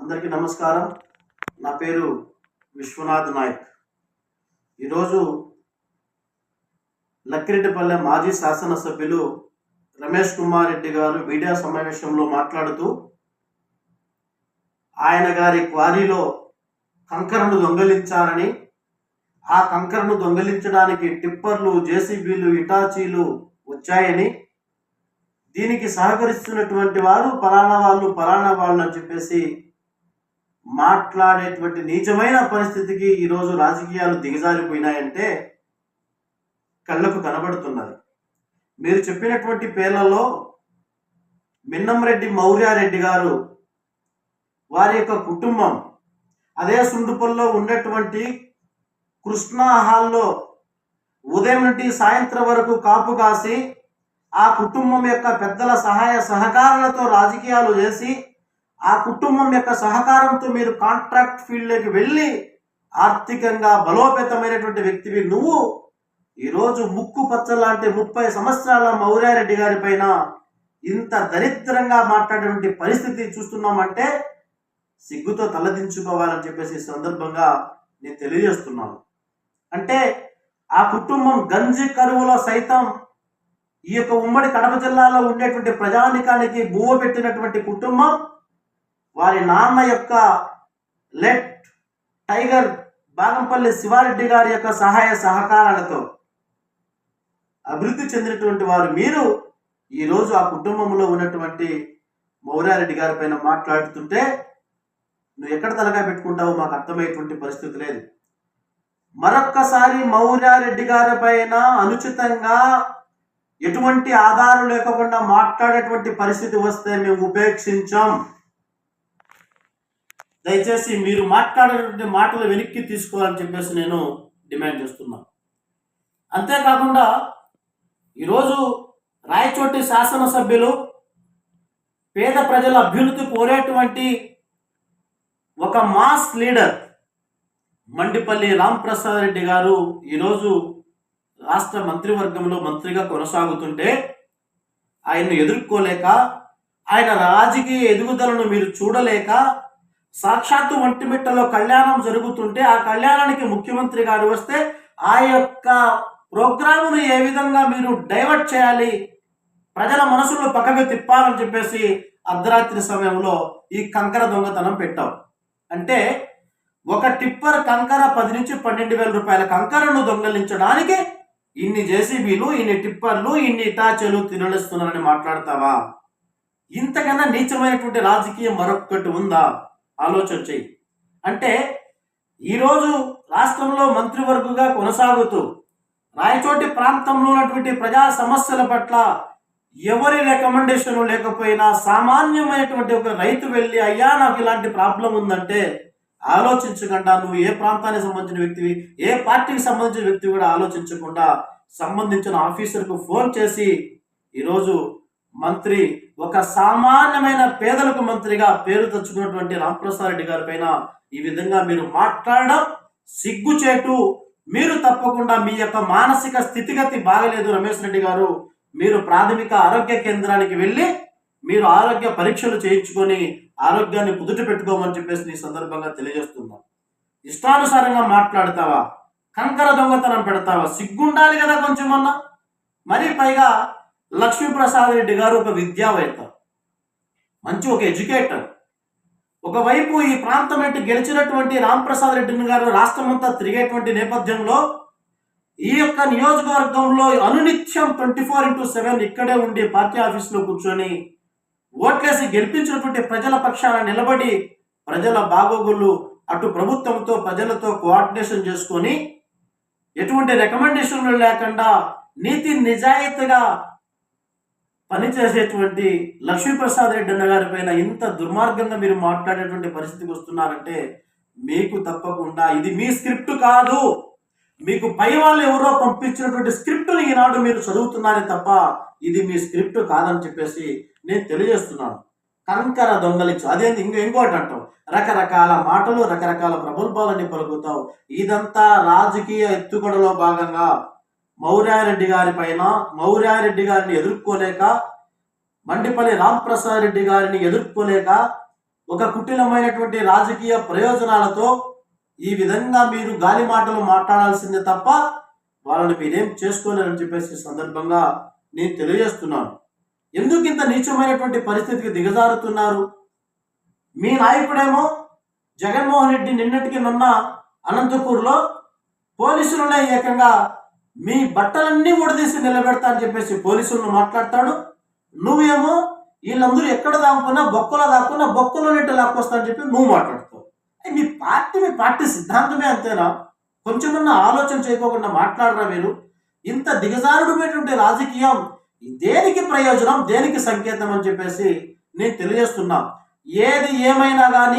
అందరికీ నమస్కారం. నా పేరు విశ్వనాథ్ నాయక్. ఈరోజు లక్కిరెడ్డిపల్లె మాజీ శాసనసభ్యులు రమేష్ కుమార్ రెడ్డి గారు మీడియా సమావేశంలో మాట్లాడుతూ ఆయన గారి క్వారీలో కంకరను దొంగలించారని ఆ కంకరను దొంగలించడానికి టిప్పర్లు జేసీబీలు ఇటాచీలు వచ్చాయని దీనికి సహకరిస్తున్నటువంటి వారు పలానా వాళ్ళు పలానా వాళ్ళు అని చెప్పేసి మాట్లాడేటువంటి నీచమైన పరిస్థితికి ఈరోజు రాజకీయాలు దిగజారిపోయినాయంటే కళ్ళకు కనబడుతున్నది. మీరు చెప్పినటువంటి పేర్లలో మిన్నంరెడ్డి మౌర్యారెడ్డి గారు వారి యొక్క కుటుంబం అదే సుండుపల్లో ఉన్నటువంటి కృష్ణా హాల్లో ఉదయం నుండి సాయంత్రం వరకు కాపు కాసి ఆ కుటుంబం యొక్క పెద్దల సహాయ సహకారాలతో రాజకీయాలు చేసి ఆ కుటుంబం యొక్క సహకారంతో మీరు కాంట్రాక్ట్ ఫీల్డ్లోకి వెళ్ళి ఆర్థికంగా బలోపేతమైనటువంటి వ్యక్తివి నువ్వు. ఈరోజు ముక్కు పచ్చలాంటి ముప్పై సంవత్సరాల మౌర్యారెడ్డి గారి పైన ఇంత దరిద్రంగా మాట్లాడేటువంటి పరిస్థితి చూస్తున్నామంటే సిగ్గుతో తలదించుకోవాలని చెప్పేసి ఈ సందర్భంగా నేను తెలియజేస్తున్నాను. అంటే ఆ కుటుంబం గంజి కరువులో సైతం ఈ యొక్క ఉమ్మడి కడప జిల్లాలో ఉండేటువంటి ప్రజానికానికి బువ్వ పెట్టినటువంటి కుటుంబం వారి నాన్న యొక్క లెట్ టైగర్ బాగంపల్లి శివారెడ్డి గారి యొక్క సహాయ సహకారాలతో అభివృద్ధి చెందినటువంటి వారు మీరు ఈరోజు ఆ కుటుంబంలో ఉన్నటువంటి మౌర్యారెడ్డి గారి పైన మాట్లాడుతుంటే నువ్వు ఎక్కడ తలగా పెట్టుకుంటావో మాకు అర్థమయ్యేటువంటి పరిస్థితి లేదు. మరొక్కసారి మౌర్యారెడ్డి గారి పైన అనుచితంగా ఎటువంటి ఆధారం లేకుండా మాట్లాడేటువంటి పరిస్థితి వస్తే మేము ఉపేక్షించాం. దయచేసి మీరు మాట్లాడేటువంటి మాటలు వెనక్కి తీసుకోవాలని చెప్పేసి నేను డిమాండ్ చేస్తున్నాను అంతేకాకుండా ఈరోజు రాయచోటి శాసనసభ్యులు పేద ప్రజల అభ్యున్నతి కోరేటువంటి ఒక మాస్ లీడర్ మండిపల్లి రాంప్రసాద్ రెడ్డి గారు ఈరోజు రాష్ట్ర మంత్రివర్గంలో మంత్రిగా కొనసాగుతుంటే ఆయన్ను ఎదుర్కోలేక ఆయన రాజకీయ ఎదుగుదలను మీరు చూడలేక సాక్షాత్తు ఒంటిమిట్టలో కళ్యాణం జరుగుతుంటే ఆ కళ్యాణానికి ముఖ్యమంత్రి గారు వస్తే ఆ యొక్క ప్రోగ్రామును ఏ విధంగా మీరు డైవర్ట్ చేయాలి? ప్రజల మనసులో పక్కకు తిప్పాలని చెప్పేసి అర్ధరాత్రి సమయంలో ఈ కంకర దొంగతనం పెట్టాం. అంటే ఒక టిప్పర్ కంకర పది నుంచి పన్నెండు వేల రూపాయల కంకరను దొంగలించడానికి ఇన్ని జేసీబీలు ఇన్ని టిప్పర్లు ఇన్ని ఇటాచీలు తిరలిస్తున్నారని మాట్లాడతావా? ఇంతకన్నా నీచమైనటువంటి రాజకీయం మరొక్కటి ఉందా? ఆలోచన చెయ్యి. అంటే ఈరోజు రాష్ట్రంలో మంత్రివర్గగా కొనసాగుతూ రాయచోటి ప్రాంతంలో ఉన్నటువంటి ప్రజా సమస్యల పట్ల ఎవరి రికమెండేషన్ లేకపోయినా సామాన్యమైనటువంటి ఒక రైతు వెళ్ళి అయ్యా నాకు ఇలాంటి ప్రాబ్లం ఉందంటే ఆలోచించకుండా నువ్వు ఏ ప్రాంతానికి సంబంధించిన వ్యక్తివి ఏ పార్టీకి సంబంధించిన వ్యక్తి కూడా ఆలోచించకుండా సంబంధించిన ఆఫీసర్కు ఫోన్ చేసి ఈరోజు మంత్రి ఒక సామాన్యమైన పేదలకు మంత్రిగా పేరు తెచ్చుకున్నటువంటి రామప్రసాద్ రెడ్డి గారి పైన ఈ విధంగా మీరు మాట్లాడడం సిగ్గుచేటు. మీరు తప్పకుండా మీ యొక్క మానసిక స్థితిగతి బాగలేదు రమేష్ రెడ్డి గారు. మీరు ప్రాథమిక ఆరోగ్య కేంద్రానికి వెళ్ళి మీరు ఆరోగ్య పరీక్షలు చేయించుకొని ఆరోగ్యాన్ని కుదుట పెట్టుకోమని చెప్పేసి ఈ సందర్భంగా తెలియజేస్తున్నాం. ఇష్టానుసారంగా మాట్లాడతావా? కంకర దొంగతనం పెడతావా? సిగ్గుండాలి కదా కొంచెం కొంచెమన్నా. మరి పైగా లక్ష్మీప్రసాద్ రెడ్డి గారు ఒక విద్యావేత్త మంచి ఒక ఎడ్యుకేటర్. ఒకవైపు ఈ ప్రాంతం ఏంటి గెలిచినటువంటి రాంప్రసాద్ రెడ్డి గారు రాష్ట్రమంతా తిరిగేటువంటి నేపథ్యంలో ఈ యొక్క నియోజకవర్గంలో అనునిత్యం ట్వంటీ ఫోర్ ఇంటూ సెవెన్ ఇక్కడే ఉండి పార్టీ ఆఫీసులో కూర్చొని ఓట్లేసి గెలిపించినటువంటి ప్రజల పక్షాన నిలబడి ప్రజల బాగోగులు అటు ప్రభుత్వంతో ప్రజలతో కోఆర్డినేషన్ చేసుకొని ఎటువంటి రికమెండేషన్లు లేకుండా నీతి నిజాయితీగా పనిచేసేటువంటి లక్ష్మీప్రసాద్ రెడ్డి అన్న గారి పైన ఇంత దుర్మార్గంగా మీరు మాట్లాడేటువంటి పరిస్థితికి వస్తున్నారంటే మీకు తప్పకుండా ఇది మీ స్క్రిప్ట్ కాదు. మీకు పై వాళ్ళు ఎవరో పంపించినటువంటి స్క్రిప్ట్ని ఈనాడు మీరు చదువుతున్నారే తప్ప ఇది మీ స్క్రిప్ట్ కాదని చెప్పేసి నేను తెలియజేస్తున్నాను. కంకర దొంగలించు అదేంటి ఇంకో ఇంకోటి అంటాం. రకరకాల మాటలు రకరకాల ప్రబల్భాలని పలుకుతావు. ఇదంతా రాజకీయ ఎత్తుగడలో భాగంగా మౌర్యారెడ్డి గారి పైన మౌర్యారెడ్డి గారిని ఎదుర్కోలేక మండిపల్లి రామప్రసాద్ రెడ్డి గారిని ఎదుర్కోలేక ఒక కుటిలమైనటువంటి రాజకీయ ప్రయోజనాలతో ఈ విధంగా మీరు గాలి మాటలు మాట్లాడాల్సిందే తప్ప వాళ్ళని మీరేం చేసుకోలేరని చెప్పేసి సందర్భంగా నేను తెలియజేస్తున్నాను. ఎందుకు ఇంత నీచమైనటువంటి పరిస్థితికి దిగజారుతున్నారు? మీ నాయకుడేమో జగన్మోహన్ రెడ్డి నిన్నటికి నిన్న అనంతపూర్లో పోలీసులనే ఏకంగా మీ బట్టలన్నీ ఉడదీసి నిలబెడతా అని చెప్పేసి పోలీసులను మాట్లాడతాడు. నువ్వేమో వీళ్ళందరూ ఎక్కడ దాక్కున్నా బొక్కలో దాక్కున్నా బొక్కలో నెట్టు లాక్కొస్తా అని చెప్పి నువ్వు మాట్లాడుతావు. మీ పార్టీ మీ పార్టీ సిద్ధాంతమే అంతేనా? కొంచెమన్నా ఆలోచన చేయకోకుండా మాట్లాడరా మీరు? ఇంత దిగజారుడమైనటువంటి రాజకీయం దేనికి ప్రయోజనం దేనికి సంకేతం అని చెప్పేసి నేను తెలియజేస్తున్నా. ఏది ఏమైనా కానీ